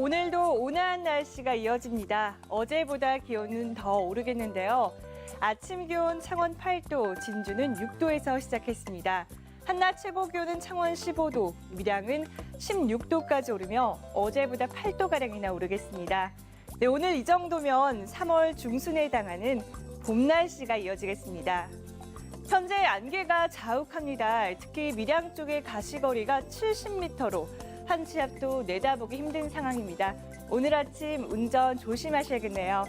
오늘도 온화한 날씨가 이어집니다. 어제보다 기온은 더 오르겠는데요. 아침 기온 창원 8도, 진주는 6도에서 시작했습니다. 한낮 최고 기온은 창원 15도, 밀양은 16도까지 오르며 어제보다 8도가량이나 오르겠습니다. 네, 오늘 이 정도면 3월 중순에 해당하는 봄 날씨가 이어지겠습니다. 현재 안개가 자욱합니다. 특히 밀양 쪽의 가시거리가 70m로 한 치 앞도 내다보기 힘든 상황입니다. 오늘 아침 운전 조심하셔야겠네요.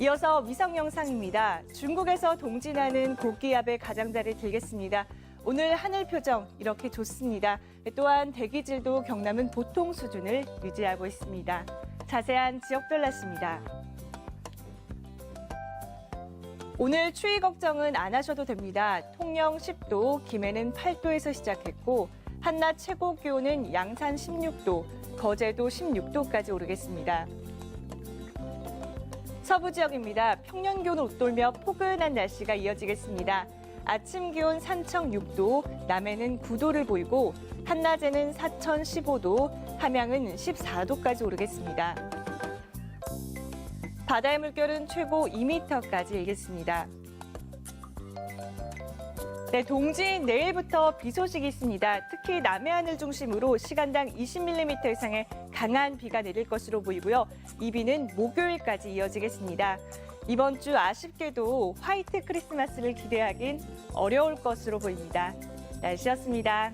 이어서 위성 영상입니다. 중국에서 동진하는 고기압의 가장자를 들겠습니다. 오늘 하늘 표정 이렇게 좋습니다. 또한 대기질도 경남은 보통 수준을 유지하고 있습니다. 자세한 지역별 날씨입니다. 오늘 추위 걱정은 안 하셔도 됩니다. 통영 10도, 김해는 8도에서 시작했고 한낮 최고 기온은 양산 16도, 거제도 16도까지 오르겠습니다. 서부 지역입니다. 평년 기온을 웃돌며 포근한 날씨가 이어지겠습니다. 아침 기온 산청 6도, 남해는 9도를 보이고 한낮에는 사천 15도, 함양은 14도까지 오르겠습니다. 바다의 물결은 최고 2m까지 일겠습니다. 네, 동진 내일부터 비 소식이 있습니다. 특히 남해안을 중심으로 시간당 20mm 이상의 강한 비가 내릴 것으로 보이고요. 이 비는 목요일까지 이어지겠습니다. 이번 주 아쉽게도 화이트 크리스마스를 기대하긴 어려울 것으로 보입니다. 날씨였습니다.